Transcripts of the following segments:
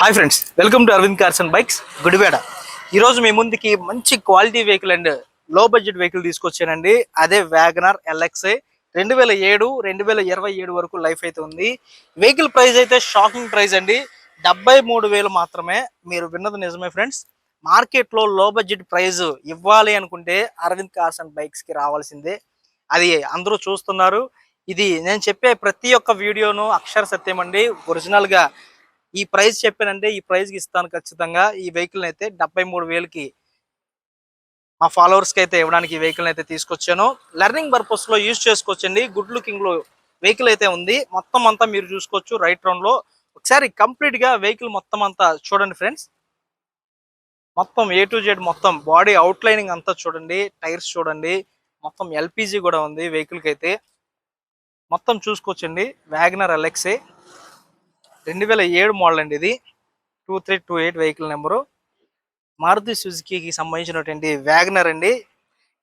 Hi friends welcome to Aravind Carson bikes Gudivada ఈరోజు మీ ముందుకి మంచి క్వాలిటీ వెహికల్ అండ్లో బడ్జెట్ వెహికల్ తీసుకొచ్చానండి. అదే వ్యాగనార్ ఎల్ఎక్సే రెండు వేల ఏడు రెండు వేల ఇరవై ఏడు వరకు లైఫ్ అయితే ఉంది. వెహికల్ ప్రైస్ అయితే షాకింగ్ ప్రైస్ అండి. డెబ్బై మూడు వేలు మాత్రమే మీరు విన్నది నిజమే ఫ్రెండ్స్ మార్కెట్లో లో బడ్జెట్ ప్రైస్ ఇవ్వాలి అనుకుంటే అరవింద్ కార్సన్ బైక్స్కి రావాల్సిందే. అది అందరూ చూస్తున్నారు. ఇది నేను చెప్పే ప్రతి ఒక్క వీడియోను అక్షర సత్యం అండి. ఒరిజినల్గా ఈ ప్రైస్ చెప్పానంటే ఈ ప్రైస్కి ఇస్తాను ఖచ్చితంగా. ఈ వెహికల్ అయితే డెబ్బై మూడు వేలకి మా ఫాలోవర్స్కి అయితే ఇవ్వడానికి ఈ వెహికల్ అయితే తీసుకొచ్చాను. లెర్నింగ్ పర్పస్లో యూజ్ చేసుకోవచ్చండి. గుడ్ లుకింగ్లో వెహికల్ అయితే ఉంది. మొత్తం అంతా మీరు చూసుకోవచ్చు రైట్ రౌండ్లో. ఒకసారి కంప్లీట్గా వెహికల్ మొత్తం అంతా చూడండి ఫ్రెండ్స్. మొత్తం ఏ టు జెడ్ మొత్తం బాడీ అవుట్లైనింగ్ అంతా చూడండి. టైర్స్ చూడండి. మొత్తం ఎల్పిజి కూడా ఉంది వెహికల్కి అయితే. మొత్తం చూసుకోవచ్చండి. వ్యాగనర్ ఎలెక్సే రెండు వేల ఏడు మోడల్ అండి ఇది. Two three two eight vehicle number. Maruti సుజుకీకి సంబంధించినటువంటి వ్యాగనర్ అండి.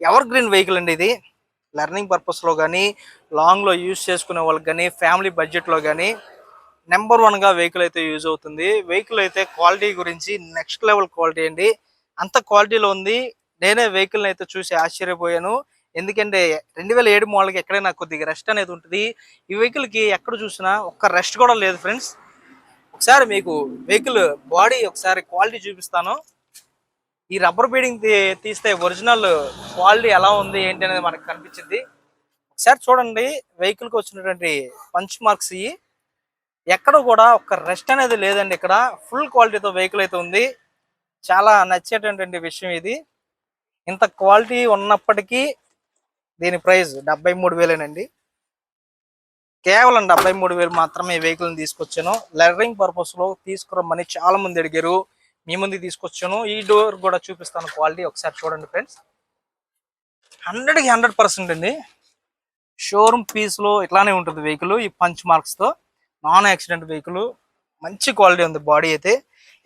ఎవర్ గ్రీన్ వెహికల్ అండి ఇది. లెర్నింగ్ పర్పస్లో కానీ లాంగ్లో యూజ్ చేసుకునే వాళ్ళకి కానీ ఫ్యామిలీ బడ్జెట్లో కానీ నెంబర్ వన్గా వెహికల్ అయితే యూజ్ అవుతుంది. వెహికల్ అయితే క్వాలిటీ గురించి నెక్స్ట్ లెవెల్ క్వాలిటీ అండి. అంత క్వాలిటీలో ఉంది. నేనే వెహికల్ని అయితే చూసి ఆశ్చర్యపోయాను. ఎందుకంటే రెండు వేల ఏడు మోడల్కి ఎక్కడైనా కొద్దిగా రెస్ట్ అనేది ఉంటుంది. ఈ వెహికల్కి ఎక్కడ చూసినా ఒక్క రెస్ట్ కూడా లేదు ఫ్రెండ్స్. ఒకసారి మీకు వెహికల్ బాడీ ఒకసారి క్వాలిటీ చూపిస్తాను. ఈ రబ్బర్ బీడింగ్ తీస్తే ఒరిజినల్ క్వాలిటీ ఎలా ఉంది ఏంటి అనేది మనకు కనిపించింది. ఒకసారి చూడండి వెహికల్కి వచ్చినటువంటి పంచ్ మార్క్స్ ఇవి. ఎక్కడ కూడా ఒక రెస్ట్ అనేది లేదండి ఇక్కడ. ఫుల్ క్వాలిటీతో వెహికల్ అయితే ఉంది. చాలా నచ్చేటటువంటి విషయం ఇది. ఇంత క్వాలిటీ ఉన్నప్పటికీ దీని ప్రైస్ డెబ్బై మూడు వేలేనండి. కేవలం డెబ్బై మూడు వేలు మాత్రమే ఈ వెహికల్ని తీసుకొచ్చాను. లెటరింగ్ పర్పస్లో తీసుకురమ్మని చాలా మంది అడిగారు. మీ ముందు తీసుకొచ్చాను. ఈ డోర్ కూడా చూపిస్తాను క్వాలిటీ ఒకసారి చూడండి ఫ్రెండ్స్ హండ్రెడ్కి హండ్రెడ్ పర్సెంట్ అండి. షోరూమ్ పీస్లో ఇట్లానే ఉంటుంది వెహికల్ ఈ పంచ్ మార్క్స్తో నాన్ యాక్సిడెంట్ వెహికల్ మంచి క్వాలిటీ ఉంది బాడీ అయితే.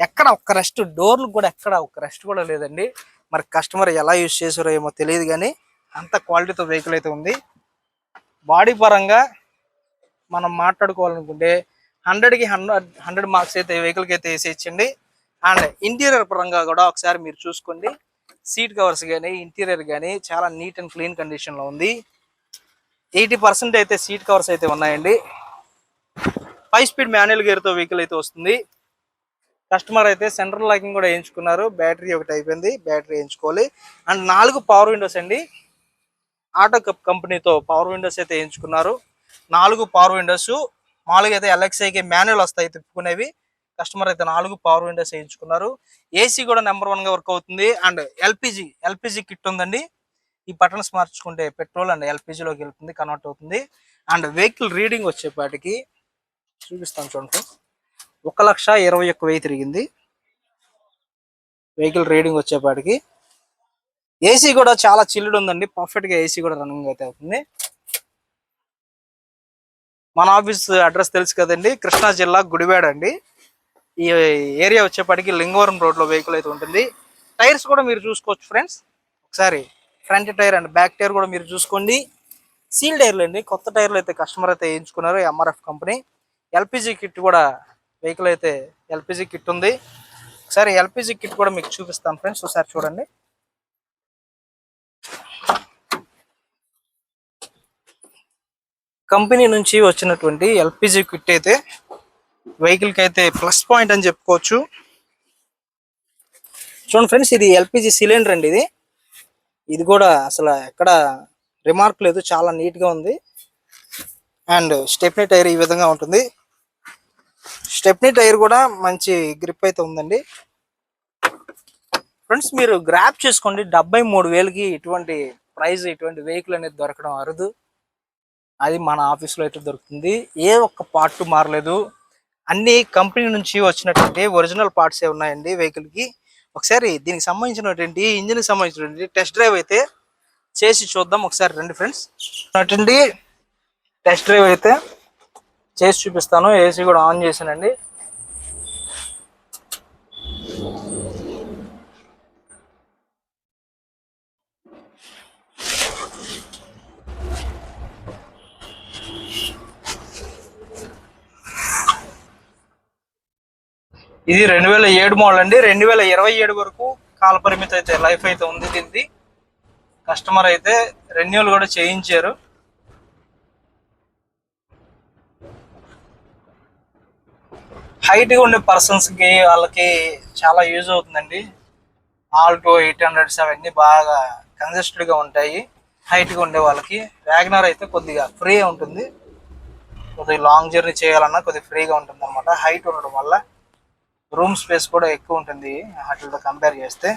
ఎక్కడ ఒక్క రెస్ట్ డోర్లు కూడా ఎక్కడ ఒక్క రెస్ట్ కూడా లేదండి. మరి కస్టమర్ ఎలా యూజ్ చేసారో ఏమో తెలియదు కానీ అంత క్వాలిటీతో వెహికల్ అయితే ఉంది. బాడీ పరంగా మనం మాట్లాడుకోవాలనుకుంటే హండ్రెడ్కి హండ్రెడ్ హండ్రెడ్ మార్క్స్ అయితే వెహికల్కి అయితే వేసేయచ్చండి అండ్ ఇంటీరియర్ పరంగా కూడా ఒకసారి మీరు చూసుకోండి. సీట్ కవర్స్ కానీ ఇంటీరియర్ కానీ చాలా నీట్ అండ్ క్లీన్ కండిషన్లో ఉంది. ఎయిటీ పర్సెంట్ అయితే సీట్ కవర్స్ అయితే ఉన్నాయండి. ఫైవ్ స్పీడ్ మాన్యువల్ గేర్తో వెహికల్ అయితే వస్తుంది. కస్టమర్ అయితే సెంట్రల్ లాకింగ్ కూడా వేయించుకున్నారు. బ్యాటరీ ఒకటి అయిపోయింది. బ్యాటరీ వేయించుకోవాలి. అండ్ నాలుగు పవర్ విండోస్ అండి. ఆటో కప్ కంపెనీతో పవర్ విండోస్ అయితే వేయించుకున్నారు. నాలుగు పవర్ విండోస్ మామూలుగా అయితే ఎల్ఎక్స్ఐకి మాన్యువల్ వస్తాయి తిప్పుకునేవి. కస్టమర్ అయితే నాలుగు పవర్ విండోస్ వేయించుకున్నారు. ఏసీ కూడా నెంబర్ వన్గా వర్క్ అవుతుంది. అండ్ ఎల్పిజి ఎల్పిజి కిట్ ఉందండి. ఈ బటన్స్ మార్చుకుంటే పెట్రోల్ అండ్ ఎల్పిజిలోకి వెళ్తుంది కన్వర్ట్ అవుతుంది. అండ్ వెహికల్ రీడింగ్ వచ్చేపాటికి చూపిస్తాను చూడండి ఒక లక్ష ఇరవై ఒక్క వెయ్యి తిరిగింది. వెహికల్ రీడింగ్ వచ్చేపాటికి. ఏసీ కూడా చాలా చిల్లుడు ఉందండి. పర్ఫెక్ట్గా ఏసీ కూడా రన్నింగ్ అయితే అవుతుంది. మన ఆఫీస్ అడ్రస్ తెలుసు కదండి. కృష్ణా జిల్లా గుడివాడ అండి. ఈ ఏరియా వచ్చేప్పటికి లింగవరం రోడ్లో వెహికల్ అయితే ఉంటుంది. టైర్స్ కూడా మీరు చూసుకోవచ్చు ఫ్రెండ్స్. ఒకసారి front tyre and back tyre కూడా మీరు చూసుకోండి. సీల్ టైర్లు అండి. కొత్త టైర్లు అయితే కస్టమర్ అయితే వేయించుకున్నారు. MRF company. ఎల్పిజి కిట్ కూడా వెహికల్ అయితే ఎల్పిజి కిట్ ఉంది. ఒకసారి ఎల్పిజి కిట్ కూడా మీకు చూపిస్తాను ఫ్రెండ్స్. ఒకసారి చూడండి. కంపెనీ నుంచి వచ్చినటువంటి ఎల్పిజి కిట్ అయితే వెహికల్కి అయితే ప్లస్ పాయింట్ అని చెప్పుకోవచ్చు. చూడండి ఫ్రెండ్స్ ఇది ఎల్పిజి సిలిండర్ అండి ఇది. ఇది కూడా అసలు ఎక్కడ రిమార్క్ లేదు చాలా నీట్గా ఉంది. అండ్ స్టెప్నీ టైర్ ఈ విధంగా ఉంటుంది. స్టెప్నీ టైర్ కూడా మంచి గ్రిప్ అయితే ఉందండి. ఫ్రెండ్స్ మీరు గ్రాప్ చేసుకోండి. డెబ్బై మూడు వేలకి ఇటువంటి ప్రైజ్ ఇటువంటి వెహికల్ అనేది దొరకడం అరుదు. అది మన ఆఫీస్లో అయితే దొరుకుతుంది. ఏ ఒక్క పార్ట్ మారలేదు. అన్ని కంపెనీ నుంచి వచ్చినటువంటి ఒరిజినల్ పార్ట్స్ ఏ ఉన్నాయండి వెహికల్కి ఒకసారి దీనికి సంబంధించినటువంటి ఇంజిన్కి సంబంధించినటువంటి టెస్ట్ డ్రైవ్ అయితే చేసి చూద్దాం ఒకసారి రండి ఫ్రెండ్స్ అటువంటి టెస్ట్ డ్రైవ్ అయితే చేసి చూపిస్తాను. ఏసీ కూడా ఆన్ చేశానండి. ఇది రెండు వేల ఏడు మోడల్ అండి. రెండు వేల ఇరవై ఏడు వరకు కాల పరిమితి అయితే లైఫ్ అయితే ఉంది దీనిది. కస్టమర్ అయితే రెన్యూల్ కూడా చేయించారు. హైట్గా ఉండే పర్సన్స్కి వాళ్ళకి చాలా యూజ్ అవుతుందండి. ఆల్టో ఎయిట్ హండ్రెడ్స్ అవన్నీ బాగా కంజెస్టెడ్గా ఉంటాయి. హైట్గా ఉండే వాళ్ళకి. వ్యాగనర్ అయితే కొద్దిగా ఫ్రీ ఉంటుంది. కొద్దిగా లాంగ్ జర్నీ చేయాలన్నా కొద్దిగా ఫ్రీగా ఉంటుంది అనమాట హైట్ ఉండడం వల్ల. రూమ్ స్పేస్ కూడా ఎక్కువ ఉంటుంది హోటల్తో కంపేర్ చేస్తే.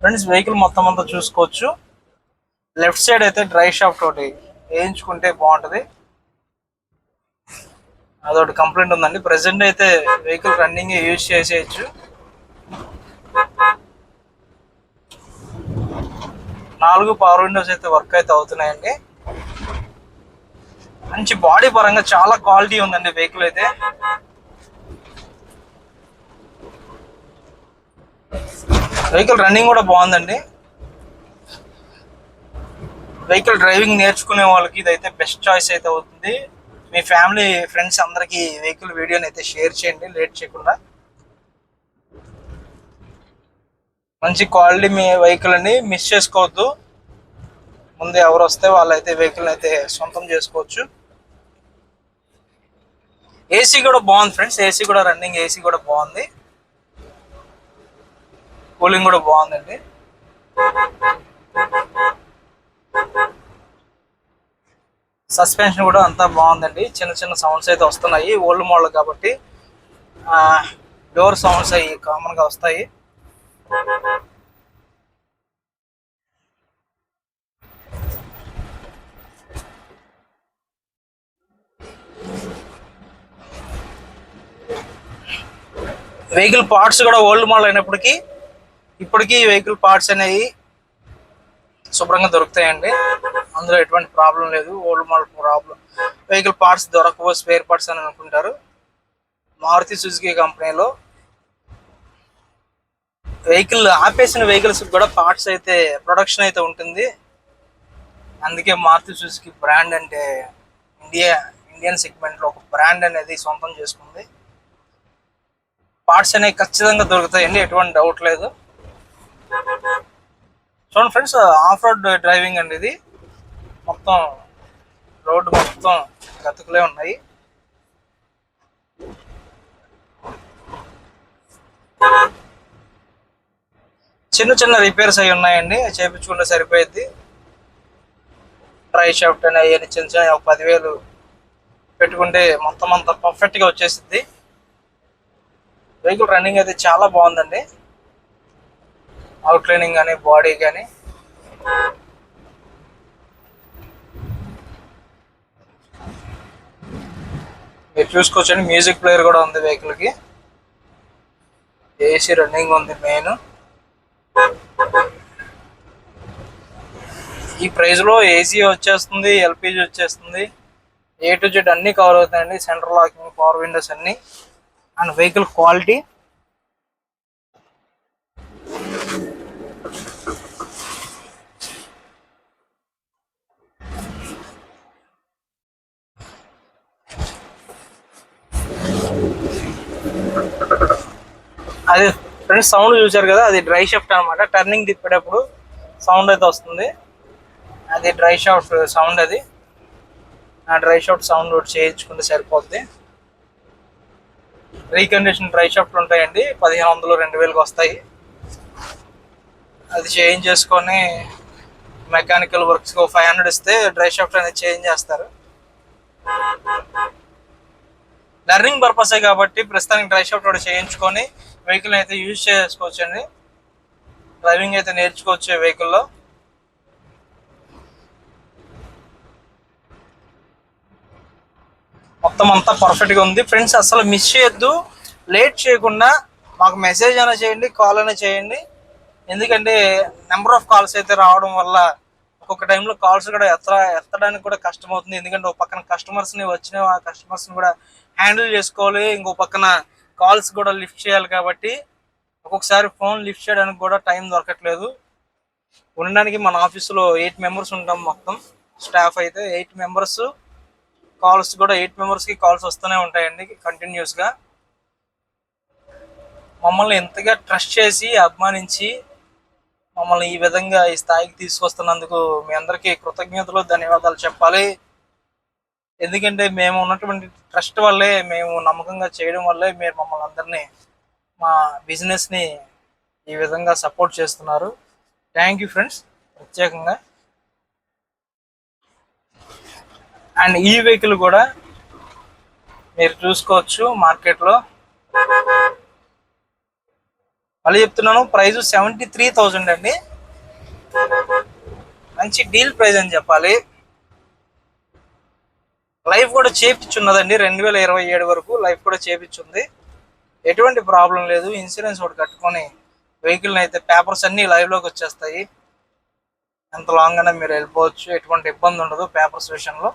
ఫ్రెండ్స్ వెహికల్ మొత్తం అంతా చూసుకోవచ్చు. లెఫ్ట్ సైడ్ అయితే డ్రై షాఫ్ట్ ఒకటి వేయించుకుంటే బాగుంటుంది. అదొకటి కంప్లైంట్ ఉందండి. ప్రెసెంట్ అయితే వెహికల్ రన్నింగ్ యూజ్ చేసేయచ్చు. నాలుగు పవర్ విండోస్ అయితే వర్క్ అయితే అవుతున్నాయండి. మంచి బాడీ పరంగా చాలా క్వాలిటీ ఉందండి వెహికల్ అయితే. వెహికల్ రన్నింగ్ కూడా బాగుందండి. వెహికల్ డ్రైవింగ్ నేర్చుకునే వాళ్ళకి ఇదైతే బెస్ట్ చాయిస్ అయితే అవుతుంది. మీ ఫ్యామిలీ ఫ్రెండ్స్ అందరికీ వెహికల్ వీడియోని అయితే షేర్ చేయండి లేట్ చేయకుండా. మంచి క్వాలిటీ మీ వెహికల్ అండి మిస్ చేసుకోవద్దు. ముందు ఎవరు వస్తే వాళ్ళైతే వెహికల్ అయితే సొంతం చేసుకోవచ్చు. ఏసీ కూడా బాగుంది ఫ్రెండ్స్ ఏసీ కూడా రన్నింగ్ ఏసీ కూడా బాగుంది. కూలింగ్ కూడా బాగుందండి. సస్పెన్షన్ కూడా అంతా బాగుందండి. చిన్న చిన్న సౌండ్స్ అయితే వస్తున్నాయి. ఓల్డ్ మోడల్ కాబట్టి డోర్ సౌండ్స్ అవి కామన్గా వస్తాయి. వెహికల్ పార్ట్స్ కూడా ఓల్డ్ మోడల్ అయినప్పటికీ ఇప్పటికీ వెహికల్ పార్ట్స్ అనేవి శుభ్రంగా దొరుకుతాయండి. అందులో ఎటువంటి ప్రాబ్లం లేదు. Old model problem. Vehicle parts దొరకవు స్పేర్ పార్ట్స్ అని అనుకుంటారు. మారుతి సుజుకి కంపెనీలో వెహికల్ ఆపేసిన వెహికల్స్ కూడా పార్ట్స్ అయితే ప్రొడక్షన్ అయితే ఉంటుంది. అందుకే మారుతి సుజుకి బ్రాండ్ అంటే ఇండియా ఇండియన్ సెగ్మెంట్లో ఒక బ్రాండ్ అనేది సొంతం చేసుకుంది. పార్ట్స్ అనేవి ఖచ్చితంగా దొరుకుతాయండి ఎటువంటి డౌట్ లేదు. చూడండి ఫ్రెండ్స్ ఆఫ్ రోడ్ డ్రైవింగ్ అండి ఇది. మొత్తం రోడ్డు మొత్తం గతుకులే ఉన్నాయి. చిన్న చిన్న రిపేర్స్ అవి ఉన్నాయండి. చేయించుకుంటే సరిపోయింది డ్రై షాఫ్ట్ అని అవన్నీ చిన్న చిన్న ఒక పదివేలు పెట్టుకుంటే మొత్తం అంతా పర్ఫెక్ట్గా వచ్చేసింది వెహికల్ రన్నింగ్ అయితే చాలా బాగుందండి. అవుట్లైనింగ్ కానీ బాడీ కానీ. మీరు చూసుకోవచ్చండి మ్యూజిక్ ప్లేయర్ కూడా ఉంది వెహికల్కి ఏసీ రన్నింగ్ ఉంది మెయిన్. ఈ ప్రైస్లో ఏసీ వచ్చేస్తుంది ఎల్పిజి వచ్చేస్తుంది. ఏ టు జెడ్ అన్నీ కవర్ అవుతాయండి సెంట్రల్ లాకింగ్ పవర్ విండోస్ అన్నీ. అండ్ వెహికల్ క్వాలిటీ అది ఫ్రెండ్స్ సౌండ్ చూసారు కదా అది డ్రై షాఫ్ట్ అనమాట టర్నింగ్ తిప్పేటప్పుడు సౌండ్ అయితే వస్తుంది. అది డ్రై షాఫ్ట్ సౌండ్ అది. ఆ డ్రై షాఫ్ట్ సౌండ్ ఒకటి చేయించుకుంటే సరిపోద్ది. రీకండిషన్ డ్రై షాఫ్ట్లు ఉంటాయండి. పదిహేను వందలు రెండు వేలకు వస్తాయి. అది చేంజ్ చేసుకొని మెకానికల్ వర్క్స్కి ఫైవ్ హండ్రెడ్ ఇస్తే డ్రై షాఫ్ట్ అనేది చేంజ్ చేస్తారు. లెర్నింగ్ పర్పసే కాబట్టి ప్రస్తుతానికి డ్రై షాఫ్ట్ కూడా చేయించుకొని వెహికల్ అయితే యూజ్ చేసుకోవచ్చు అండి డ్రైవింగ్ అయితే నేర్చుకోవచ్చు వెహికల్లో మొత్తం అంతా పర్ఫెక్ట్గా ఉంది. ఫ్రెండ్స్ అసలు మిస్ చేయొద్దు. లేట్ చేయకుండా మాకు మెసేజ్ అయినా చేయండి కాల్ అయినా చేయండి. ఎందుకంటే నెంబర్ ఆఫ్ కాల్స్ అయితే రావడం వల్ల ఒక్కొక్క టైంలో కాల్స్ కూడా ఎత్త ఎత్తడానికి కూడా కష్టం అవుతుంది ఎందుకంటే ఒక పక్కన కస్టమర్స్ని వచ్చిన ఆ కస్టమర్స్ని కూడా హ్యాండిల్ చేసుకోవాలి. ఇంకో పక్కన కాల్స్ కూడా లిఫ్ట్ చేయాలి కాబట్టి ఒక్కొక్కసారి ఫోన్ లిఫ్ట్ చేయడానికి కూడా టైం దొరకట్లేదు. ఉండడానికి మన ఆఫీసులో ఎయిట్ మెంబర్స్ ఉంటాం మొత్తం. స్టాఫ్ అయితే ఎయిట్ మెంబర్స్. కాల్స్ కూడా ఎయిట్ మెంబర్స్కి కాల్స్ వస్తూనే ఉంటాయండి కంటిన్యూస్గా. మమ్మల్ని ఎంతగా ట్రస్ట్ చేసి అభిమానించి మమ్మల్ని ఈ విధంగా ఈ స్థాయికి తీసుకొస్తున్నందుకు మీ అందరికీ కృతజ్ఞతలు ధన్యవాదాలు చెప్పాలి. ఎందుకంటే మేము ఉన్నటువంటి ట్రస్ట్ వల్లే మేము నమ్మకంగా చేయడం వల్లే మీరు మమ్మల్ని అందరినీ మా బిజినెస్ని ఈ విధంగా సపోర్ట్ చేస్తున్నారు. థ్యాంక్ యూ ఫ్రెండ్స్ ప్రత్యేకంగా. అండ్ ఈ వెహికల్ కూడా మీరు చూసుకోవచ్చు మార్కెట్లో. మళ్ళీ చెప్తున్నాను ప్రైస్ సెవెంటీ త్రీ థౌజండ్ అండి. మంచి డీల్ ప్రైస్ అని చెప్పాలి. లైఫ్ కూడా చేపించున్నదండి. రెండు వేల ఇరవై ఏడు వరకు లైఫ్ కూడా చేపించుంది. ఎటువంటి ప్రాబ్లం లేదు. ఇన్సూరెన్స్ ఒకటి కట్టుకొని వెహికల్ని అయితే పేపర్స్ అన్నీ లైవ్లోకి వచ్చేస్తాయి. ఎంత లాంగ్ అయినా మీరు వెళ్ళిపోవచ్చు. ఎటువంటి ఇబ్బంది ఉండదు పేపర్స్ విషయంలో.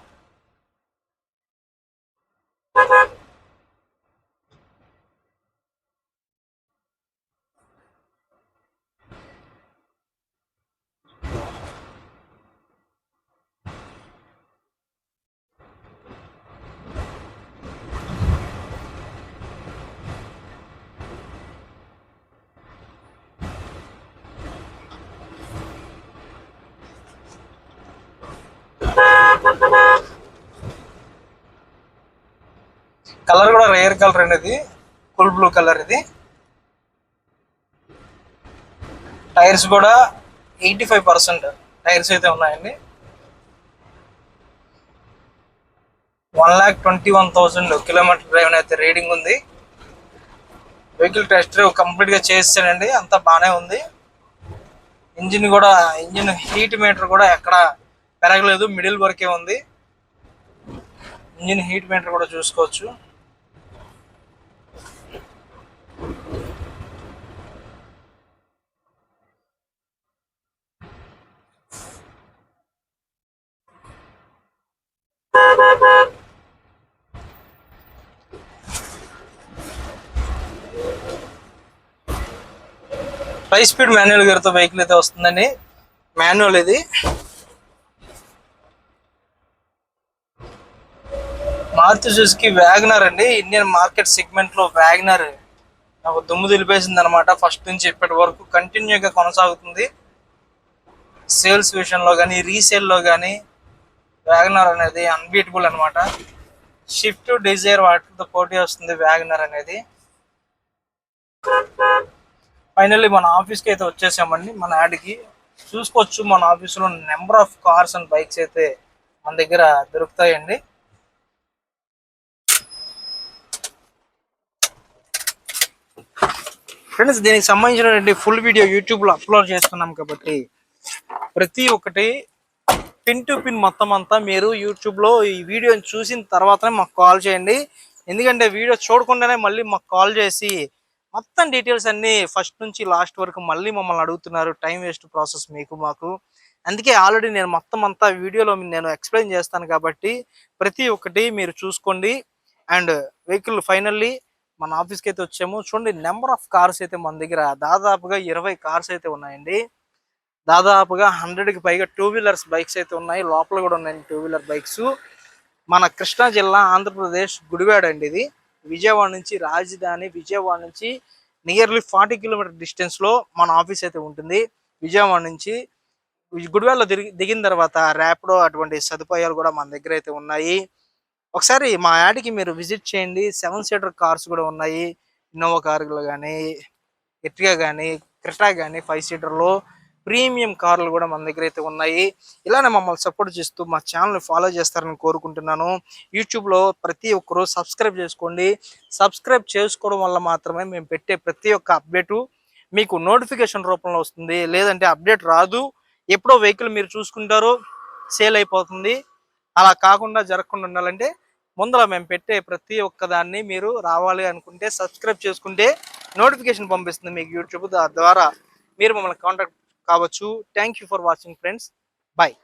కలర్ కూడా రేర్ కలర్ అండి ఇది ఫుల్ బ్లూ కలర్ ఇది. టైర్స్ కూడా ఎయిటీ ఫైవ్ పర్సెంట్ టైర్స్ అయితే ఉన్నాయండి. One lakh twenty one thousand kilometre drive అయితే రీడింగ్ ఉంది. వెహికల్ టెస్ట్ డ్రైవ్ కంప్లీట్గా చేసానండి అంతా బాగానే ఉంది. ఇంజిన్ కూడా ఇంజిన్ హీట్ మీటర్ కూడా ఎక్కడ పెరగలేదు మిడిల్ వరకే ఉంది. ఇంజిన్ హీట్ మీటర్ కూడా చూసుకోవచ్చు. ఫైవ్ స్పీడ్ మాన్యువల్ గేర్తో వెహికల్ అయితే వస్తుందండి. మాన్యువల్ ఇది. మారుతి సుజుకి వ్యాగనర్ అండి. ఇండియన్ మార్కెట్ సెగ్మెంట్లో వ్యాగనర్ నాకు దుమ్ము తెలిపేసింది అనమాట ఫస్ట్ నుంచి ఇప్పటి వరకు కంటిన్యూగా కొనసాగుతుంది. సేల్స్ విషయంలో కానీ రీసేల్లో కానీ వ్యాగనర్ అనేది అన్బీటబుల్ అనమాట షిఫ్ట్ డిజైర్ వాటితో పోటీ వస్తుంది వ్యాగనర్ అనేది. ఫైనల్లీ మన ఆఫీస్కి అయితే వచ్చేసామండి. మన యాడ్కి చూసుకోవచ్చు. మన ఆఫీస్లో number of cars and bikes అయితే మన దగ్గర దొరుకుతాయండి. ఫ్రెండ్స్ దీనికి సంబంధించినటువంటి ఫుల్ వీడియో యూట్యూబ్లో అప్లోడ్ చేస్తున్నాం కాబట్టి ప్రతి ఒక్కటి పిన్ టు పిన్ మొత్తం అంతా మీరు యూట్యూబ్లో ఈ వీడియోని చూసిన తర్వాతనే మాకు కాల్ చేయండి. ఎందుకంటే వీడియో చూడకుండానే మళ్ళీ మాకు కాల్ చేసి మొత్తం డీటెయిల్స్ అన్ని ఫస్ట్ నుంచి లాస్ట్ వరకు మళ్ళీ మమ్మల్ని అడుగుతున్నారు. టైం వేస్ట్ ప్రాసెస్ మీకు మాకు. అందుకే ఆల్రెడీ నేను మొత్తం అంతా వీడియోలో నేను ఎక్స్ప్లెయిన్ చేస్తాను కాబట్టి ప్రతి ఒక్కటి మీరు చూసుకోండి. అండ్ వెహికల్ ఫైనల్లీ మన ఆఫీస్కి అయితే వచ్చాము. చూడండి నెంబర్ ఆఫ్ కార్స్ అయితే మన దగ్గర దాదాపుగా ఇరవై కార్స్ అయితే ఉన్నాయండి. దాదాపుగా హండ్రెడ్కి పైగా టూ వీలర్స్ బైక్స్ అయితే ఉన్నాయి. లోపల కూడా ఉన్నాయి టూ వీలర్ బైక్స్. మన కృష్ణా జిల్లా ఆంధ్రప్రదేశ్ గుడివాడ అండి ఇది. విజయవాడ నుంచి రాజధాని విజయవాడ నుంచి నియర్లీ ఫార్టీ కిలోమీటర్ డిస్టెన్స్లో మన ఆఫీస్ అయితే ఉంటుంది. విజయవాడ నుంచి గుడివాడలో దిగి దిగిన తర్వాత ర్యాపిడో అటువంటి సదుపాయాలు కూడా మన దగ్గర అయితే ఉన్నాయి. ఒకసారి మా యాడ్కి మీరు విజిట్ చేయండి. సెవెన్ సీటర్ కార్స్ కూడా ఉన్నాయి. ఇన్నోవా కార్లు కానీ ఎట్గా కానీ క్రిటా కానీ ఫైవ్ సీటర్లో ప్రీమియం కార్లు కూడా మన దగ్గర అయితే ఉన్నాయి. ఇలానే మమ్మల్ని సపోర్ట్ చేస్తూ మా ఛానల్ని ఫాలో చేస్తారని కోరుకుంటున్నాను. యూట్యూబ్లో ప్రతి ఒక్కరూ సబ్స్క్రైబ్ చేసుకోండి. సబ్స్క్రైబ్ చేసుకోవడం వల్ల మాత్రమే మేము పెట్టే ప్రతి ఒక్క అప్డేటు మీకు నోటిఫికేషన్ రూపంలో వస్తుంది. లేదంటే అప్డేట్ రాదు. ఎప్పుడో వెహికల్ మీరు చూసుకుంటారు సేల్ అయిపోతుంది. అలా కాకుండా జరగకుండా ఉండాలంటే ముందర మేము పెట్టే ప్రతి ఒక్కదాన్ని మీరు రావాలి అనుకుంటే సబ్స్క్రైబ్ చేసుకుంటే నోటిఫికేషన్ పంపిస్తుంది మీకు యూట్యూబ్ ద్వారా. మీరు మమ్మల్ని కాంటాక్ట్ కావచ్చు. Thank you for watching friends bye